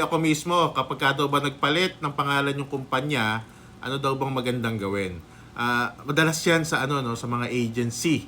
ako mismo, kapag ka daw ba nagpalit ng pangalan yung kumpanya, ano daw bang magandang gawin? Ah, madalas yan sa ano no, sa mga agency.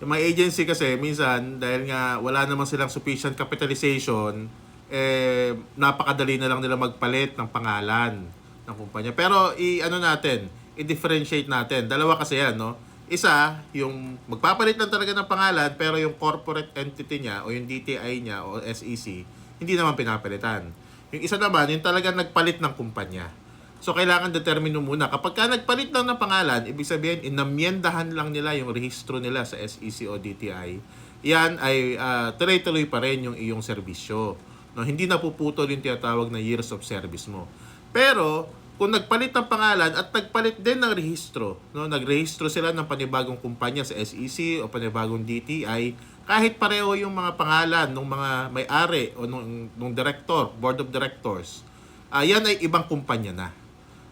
Yung mga agency kasi minsan dahil nga wala naman silang sufficient capitalization, eh napakadali na lang nila magpalit ng pangalan ng kumpanya. Pero i ano natin, i-differentiate natin. Dalawa kasi yan, no? Isa, yung magpapalit lang talaga ng pangalan pero yung corporate entity niya o yung DTI niya o SEC, hindi naman pinapalitan. Yung isa naman, yung talaga nagpalit ng kumpanya. So, kailangan determine mo muna. Kapag ka nagpalit lang ng pangalan, ibig sabihin, inamyendahan lang nila yung rehistro nila sa SEC o DTI. Yan ay ah, tuloy-tuloy pa rin yung iyong serbisyo. No, hindi napuputol yung tinatawag na years of service mo. Pero, kung nagpalit ng pangalan at nagpalit din ng rehistro, no, nagrehistro sila ng panibagong kumpanya sa SEC o panibagong DTI, kahit pareho yung mga pangalan ng mga may-ari o nung, nung director, board of directors, ah, yan ay ibang kumpanya na.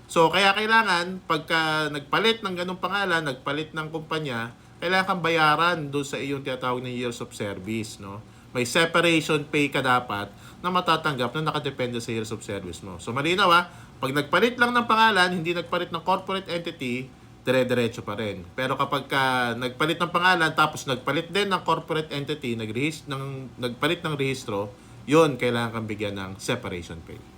So, kaya kailangan, pagka nagpalit ng ganong pangalan, nagpalit ng kumpanya, kailangan kang bayaran doon sa iyong tinatawag na years of service, no? May separation pay ka dapat na matatanggap na nakadepende sa years of service mo. So, malinaw ha, pag nagpalit lang ng pangalan, hindi nagpalit ng corporate entity, dire-diretso pa rin. Pero kapag ka nagpalit ng pangalan, tapos nagpalit din ng corporate entity, nagrehist, ng, nagpalit ng rehistro, yun, kailangan kang bigyan ng separation pay.